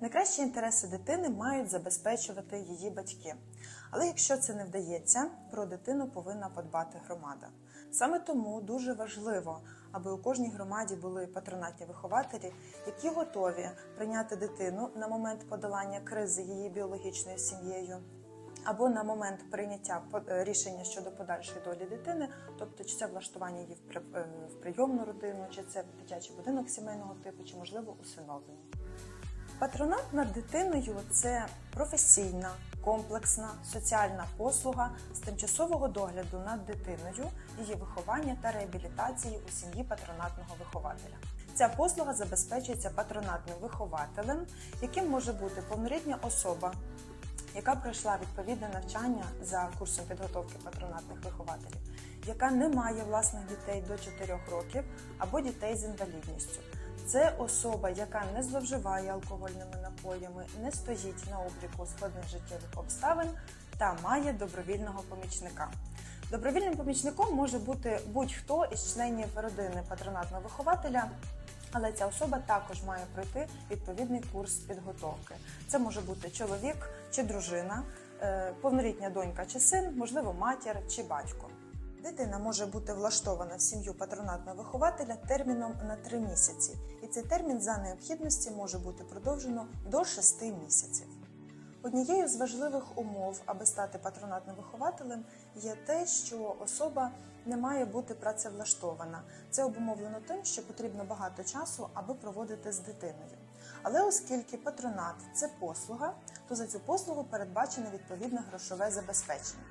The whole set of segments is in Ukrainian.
Найкращі інтереси дитини мають забезпечувати її батьки. Але якщо це не вдається, про дитину повинна подбати громада. Саме тому дуже важливо, аби у кожній громаді були патронатні вихователі, які готові прийняти дитину на момент подолання кризи її біологічною сім'єю. Або на момент прийняття е, рішення щодо подальшої долі дитини, тобто чи це влаштування її е, в прийомну родину, чи це дитячий будинок сімейного типу, чи можливо усиновлення. Патронат над дитиною це професійна, комплексна соціальна послуга з тимчасового догляду над дитиною, її виховання та реабілітації у сім'ї патронатного вихователя. Ця послуга забезпечується патронатним вихователем, яким може бути повнолітня особа, яка пройшла відповідне навчання за курсом підготовки патронатних вихователів, яка не має власних дітей до 4 років або дітей з інвалідністю. Це особа, яка не зловживає алкогольними напоями, не стоїть на обліку складних життєвих обставин та має добровільного помічника. Добровільним помічником може бути будь-хто із членів родини патронатного вихователя, але ця особа також має пройти відповідний курс підготовки. Це може бути чоловік чи дружина, е, повнолітня донька чи син, можливо, матір чи батько. Дитина може бути влаштована в сім'ю патронатного вихователя терміном на 3 місяці, цей термін за необхідності може бути продовжено до 6 місяців. Однією з важливих умов, аби стати патронатним вихователем, є те, що особа не має бути працевлаштована. Це обумовлено тим, що потрібно багато часу, аби проводити з дитиною. Але оскільки патронат це послуга, то за цю послугу передбачене відповідне грошове забезпечення.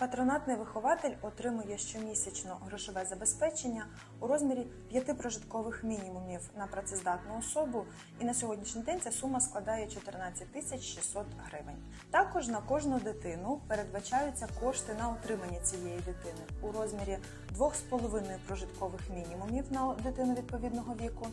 Патронатний вихователь отримує щомісячно грошове забезпечення у розмірі п'яти прожиткових мінімумів на працездатну особу, і на сьогоднішній день ця сума складає 14 тисяч 600 гривень. Також на кожну дитину передбачаються кошти на утримання цієї дитини у розмірі 2,5 прожиткових мінімумів на дитину відповідного віку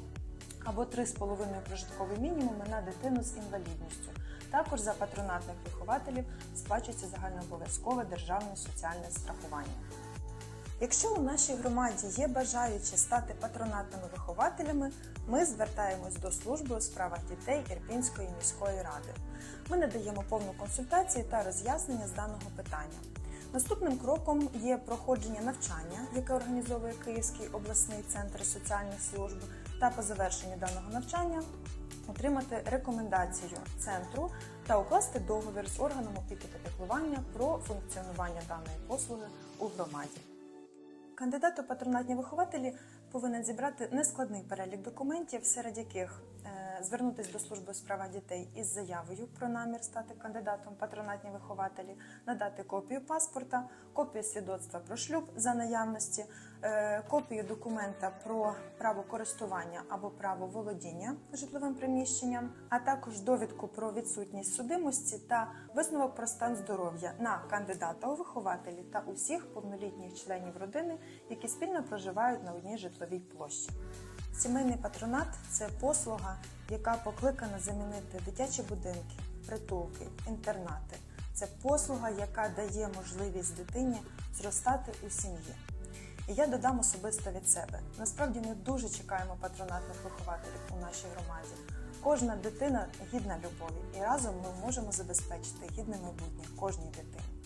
або 3,5 прожиткові мінімуми на дитину з інвалідністю. Також за патронатних вихователів сплачується загальнообов'язкове державне соціальне страхування. Якщо у нашій громаді є бажаючі стати патронатними вихователями, ми звертаємось до служби у справах дітей Ірпінської міської ради. Ми надаємо повну консультацію та роз'яснення з даного питання. Наступним кроком є проходження навчання, яке організовує Київський обласний центр соціальних служб, та по завершенню даного навчання отримати рекомендацію центру та укласти договір з органом опіки та піклування про функціонування даної послуги у громаді. Кандидат у патронатні вихователі повинен зібрати нескладний перелік документів, серед яких е, звернутися до служби у справах дітей із заявою про намір стати кандидатом патронатні вихователі, надати копію паспорта, копію свідоцтва про шлюб за наявності, копію документа про право користування або право володіння житловим приміщенням, а також довідку про відсутність судимості та висновок про стан здоров'я на кандидата у вихователі та усіх повнолітніх членів родини, які спільно проживають на одній житловій площі. Сімейний патронат це послуга, яка покликана замінити дитячі будинки, притулки, інтернати. Це послуга, яка дає можливість дитині зростати у сім'ї. І я додам особисто від себе. Насправді ми дуже чекаємо патронатних вихователів у нашій громаді. Кожна дитина гідна любові, і разом ми можемо забезпечити гідне майбутнє кожній дитині.